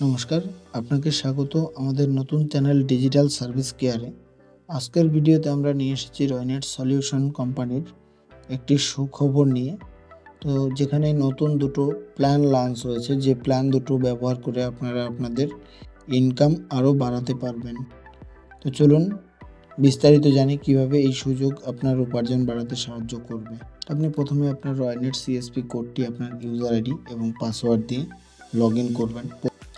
নমস্কার, আপনাকে স্বাগত আমাদের নতুন চ্যানেল ডিজিটাল সার্ভিস কেয়ারে। আজকের ভিডিওতে আমরা নিয়ে এসেছি রয়নেট সলিউশন কোম্পানির একটি সুখবর নিয়ে। তো যেখানে নতুন দুটো প্ল্যান লঞ্চ হয়েছে, যে প্ল্যান দুটো ব্যবহার করে আপনারা আপনাদের ইনকাম আরও বাড়াতে পারবেন। তো চলুন বিস্তারিত জানি কীভাবে এই সুযোগ আপনার উপার্জন বাড়াতে সাহায্য করবে। আপনি প্রথমে আপনার রয়নেট সিএসপি কোডটি আপনার ইউজার আইডি এবং পাসওয়ার্ড দিয়ে লগ ইন করবেন।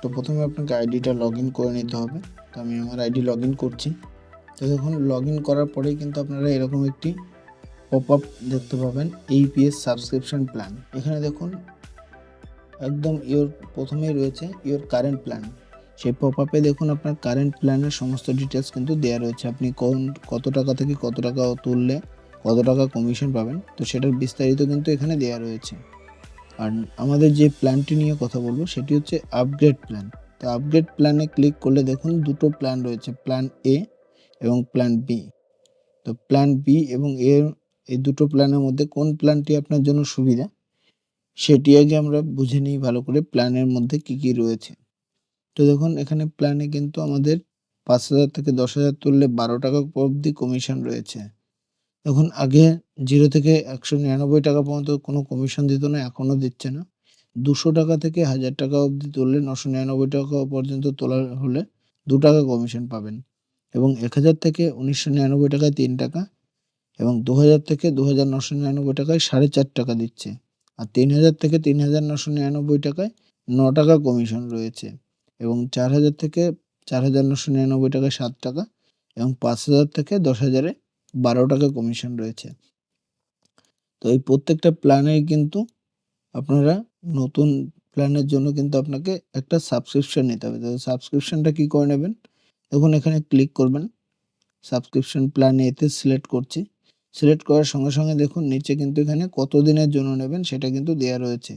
তো প্রথমে আপনাকে আইডিটা লগ ইন করে নিতে হবে। তো আমি আমার আইডি লগ ইন করছি। তো দেখুন লগ ইন করার পরেই কিন্তু আপনারা এরকম একটি পপ আপ দেখতে পাবেন এইপিএস সাবস্ক্রিপশন প্ল্যান এখানে দেখুন, একদম ইওর প্রথমেই রয়েছে ইওর কারেন্ট প্ল্যান সেই পপ আপে দেখুন, আপনার কারেন্ট প্ল্যানের সমস্ত ডিটেলস কিন্তু দেওয়া রয়েছে। আপনি কোন, কত টাকা থেকে কত টাকা তুললে কত টাকা কমিশন পাবেন। তো সেটার বিস্তারিত কিন্তু এখানে দেওয়া রয়েছে। আর আমাদের যে প্ল্যানটি নিয়ে কথা বলব, সেটি হচ্ছে আপগ্রেড প্ল্যান তো আপগ্রেড প্ল্যানে ক্লিক করলে দেখুন দুটো প্ল্যান রয়েছে প্ল্যান এ এবং প্ল্যান বি তো প্ল্যান বি এবং এ এই দুটো প্ল্যানের মধ্যে কোন প্ল্যানটি আপনার জন্য সুবিধা, সেটি আগে আমরা বুঝে নিই ভালো করে প্ল্যানের মধ্যে কি কি রয়েছে। তো দেখুন এখানে প্ল্যানে কিন্তু আমাদের পাঁচ হাজার থেকে দশ হাজার তুললে বারো টাকা অবধি কমিশন রয়েছে। এখন আগে জিরো থেকে একশো নিরানব্বই টাকা পর্যন্ত কোনো কমিশন দিত না, এখনও দিচ্ছে না। দুশো টাকা থেকে হাজার টাকা অবধি তুললে নশো নিরানব্বই টাকা পর্যন্ত তোলা হলে দু টাকা কমিশন পাবেন এবং এক হাজার থেকে উনিশশো নিরানব্বই টাকায় তিন টাকা এবং দু হাজার থেকে দু হাজার নশো নিরানব্বই টাকায় সাড়ে চার টাকা দিচ্ছে। আর তিন হাজার থেকে তিন হাজার নশো নিরানব্বই টাকায় ন টাকা কমিশন রয়েছে এবং চার হাজার থেকে চার হাজার নশো নিরানব্বই টাকায় সাত টাকা এবং পাঁচ হাজার থেকে দশ হাজারে বারো টাকা কমিশন রয়েছে। তো এই প্রত্যেকটা প্ল্যানেই কিন্তু আপনারা নতুন প্ল্যানের জন্য কিন্তু আপনাকে একটা সাবস্ক্রিপশন নিতে হবে। তো সাবস্ক্রিপশনটা কী করে নেবেন? দেখুন, এখানে ক্লিক করবেন। সাবস্ক্রিপশন প্ল্যান এতে সিলেক্ট করছি। সিলেক্ট করার সঙ্গে সঙ্গে দেখুন, নিচে কিন্তু এখানে কত দিনের জন্য নেবেন সেটা কিন্তু দেওয়া রয়েছে।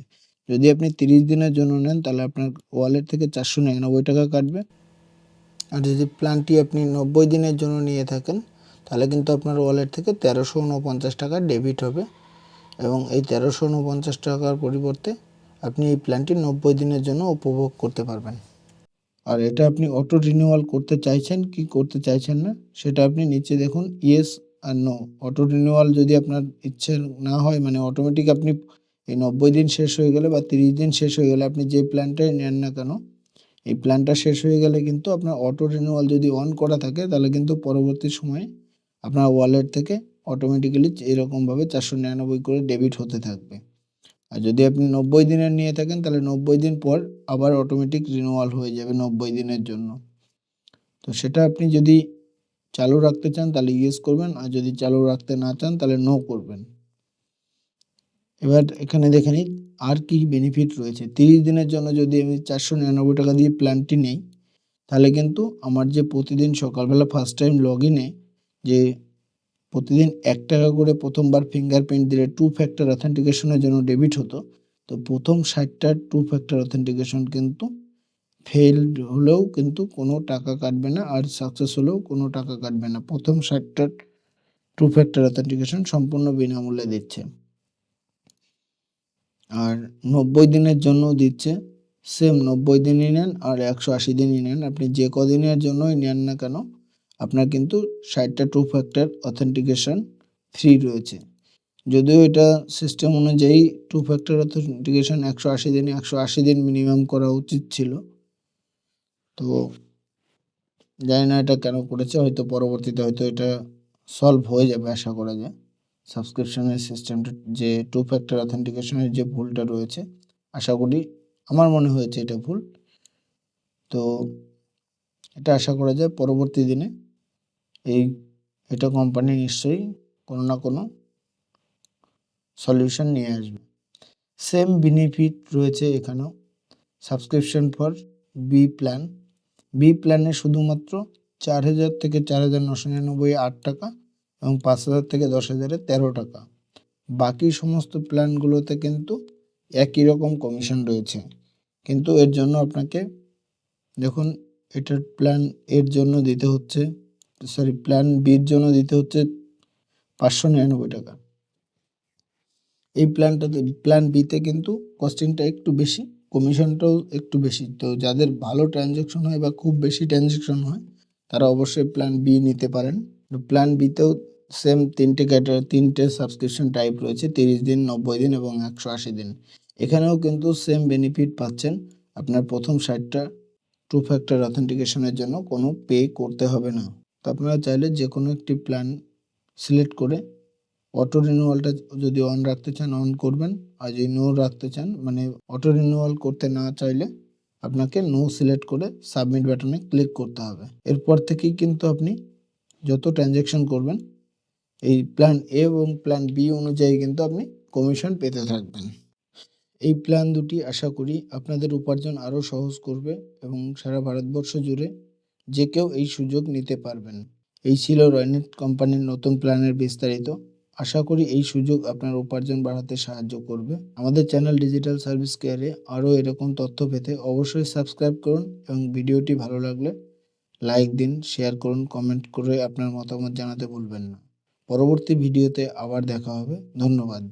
যদি আপনি তিরিশ দিনের জন্য নেন, তাহলে আপনার ওয়ালেট থেকে চারশো নিরানব্বই টাকা কাটবে। আর যদি প্ল্যানটি আপনি নব্বই দিনের জন্য নিয়ে থাকেন তাহলে কিন্তু আপনার ওয়ালেট থেকে তেরোশো উনপঞ্চাশ টাকা ডেবিট হবে। এবং এই তেরোশো উনপঞ্চাশ টাকার পরিবর্তে আপনি এই প্ল্যানটি নব্বই দিনের জন্য উপভোগ করতে পারবেন। আর এটা আপনি অটো রিনিউয়াল করতে চাইছেন, কি করতে চাইছেন না, সেটা আপনি নিচে দেখুন ইয়েস আর নো অটো রিনিউয়াল যদি আপনার ইচ্ছে না হয় মানে অটোমেটিক আপনি এই নব্বই দিন শেষ হয়ে গেলে বা তিরিশ দিন শেষ হয়ে গেলে আপনি যে প্ল্যানটাই নেন না কেন, এই প্ল্যানটা শেষ হয়ে গেলে কিন্তু আপনার অটো রিনিউয়াল যদি অন করা থাকে, তাহলে কিন্তু পরবর্তী সময়ে আপনার ওয়ালেট থেকে অটোমেটিক্যালি এরকমভাবে চারশো নিরানব্বই করে ডেবিট হতে থাকবে। আর যদি আপনি নব্বই দিনের নিয়ে থাকেন, তাহলে নব্বই দিন পর আবার অটোমেটিক রিনিউয়াল হয়ে যাবে নব্বই দিনের জন্য। তো সেটা আপনি যদি চালু রাখতে চান, তাহলে ইউজ করবেন, আর যদি চালু রাখতে না চান, তাহলে নো করবেন। এবার এখানে দেখে নিই, আর কি বেনিফিট রয়েছে? তিরিশ দিনের জন্য যদি আমি চারশো নিরানব্বই টাকা দিয়ে প্ল্যানটি নেই, তাহলে কিন্তু আমার যে প্রতিদিন সকালবেলা ফার্স্ট টাইম লগ ইনে যে প্রতিদিন এক টাকা করে প্রথমবার ফিঙ্গারপ্রিন্ট দিলে টু ফ্যাক্টর অথেন্টিকেশনের জন্য ডেবিট হতো। তো প্রথম ষাটটা টু ফ্যাক্টর অথেন্টিকেশন কিন্তু ফেলড হলেও কিন্তু কোনো টাকা কাটবে না আর সাকসেস হলেও কোনো টাকা কাটবে না। প্রথম ষাটটা টু ফ্যাক্টর অথেন্টিকেশন সম্পূর্ণ বিনামূল্যে দিচ্ছে। আর নব্বই দিনের জন্য দিচ্ছে সেম নব্বই দিনই নেন আর একশো আশি দিনই নেন। আপনি যে কদিনের জন্যই নেন না কেন আপনার কিন্তু ষাটটা টু ফ্যাক্টর অথেন্টিকেশন ফ্রি রয়েছে। যদিও এটা সিস্টেম অনুযায়ী টু ফ্যাক্টর অথেন্টিকেশন একশো আশি দিনে, একশো আশি দিন মিনিমাম করা উচিত ছিল। তো জানি না এটা কেন করেছে, হয়তো পরবর্তীতে হয়তো এটা সলভ হয়ে যাবে আশা করা যায়। সাবস্ক্রিপশনের সিস্টেমটা যে টু ফ্যাক্টর অথেন্টিকেশনের যে ভুলটা রয়েছে, আশা করি আমার মনে হয়েছে এটা ভুল। তো এটা আশা করা যায় পরবর্তী দিনে এই, এটা কোম্পানি নিশ্চয়ই কোনো না কোনো সলিউশন নিয়ে আসবে। সেম বেনিফিট রয়েছে এখানেও। Subscription for B plan B প্ল্যানে শুধুমাত্র চার হাজার থেকে চার হাজার নশো নিরানব্বই আট টাকা এবং পাঁচ হাজার থেকে দশ হাজারে তেরো টাকা। বাকি সমস্ত প্ল্যানগুলোতে কিন্তু একই রকম কমিশন রয়েছে। কিন্তু এর জন্য আপনাকে, দেখুন, এটার প্ল্যান এর জন্য দিতে হচ্ছে সরি প্ল্যান বির জন্য দিতে হচ্ছে পাঁচশো নিরানব্বই টাকা। এই প্ল্যানটাতে প্ল্যান বিতে কিন্তু কস্টিংটা একটু বেশি কমিশনটাও একটু বেশি। তো যাদের ভালো ট্রানজ্যাকশন হয় বা খুব বেশি ট্রানজ্যাকশন হয়, তারা অবশ্যই প্ল্যান বি নিতে পারেন। প্ল্যান বিতেও সেম তিনটে ক্যাটার তিনটে সাবস্ক্রিপশন টাইপ রয়েছে, তিরিশ দিন, নব্বই দিন এবং একশো আশি দিন। এখানেও কিন্তু সেম বেনিফিট পাচ্ছেন আপনার প্রথম সাইটটা টু ফ্যাক্টর অথেন্টিকেশনের জন্য। কোনো পে করতে হবে না। তো আপনারা চাইলে যে কোনো একটি প্ল্যান সিলেক্ট করে অটো রিনিউয়ালটা যদি অন রাখতে চান অন করবেন। আর যদি নো রাখতে চান মানে অটো রিনিউয়াল করতে না চাইলে আপনাকে নো সিলেক্ট করে সাবমিট বাটনে ক্লিক করতে হবে। এরপর থেকেই কিন্তু আপনি যত ট্রানজ্যাকশন করবেন, এই প্ল্যান এ এবং প্ল্যান বি অনুযায়ী কিন্তু আপনি কমিশন পেতে থাকবেন। এই প্ল্যান দুটি আশা করি আপনাদের উপার্জন আরও সহজ করবে এবং সারা ভারতবর্ষ জুড়ে যে কেউ এই সুযোগ নিতে পারবেন। এই ছিল রয়নেট কোম্পানির নতুন প্ল্যানের বিস্তারিত। আশা করি এই সুযোগ আপনার উপার্জন বাড়াতে সাহায্য করবে। আমাদের চ্যানেল ডিজিটাল সার্ভিস কেয়ারে আরও এরকম তথ্য পেতে অবশ্যই সাবস্ক্রাইব করুন এবং ভিডিওটি ভালো লাগলে লাইক দিন, শেয়ার করুন, কমেন্ট করে আপনার মতামত জানাতে ভুলবেন না। পরবর্তী ভিডিওতে আবার দেখা হবে। ধন্যবাদ।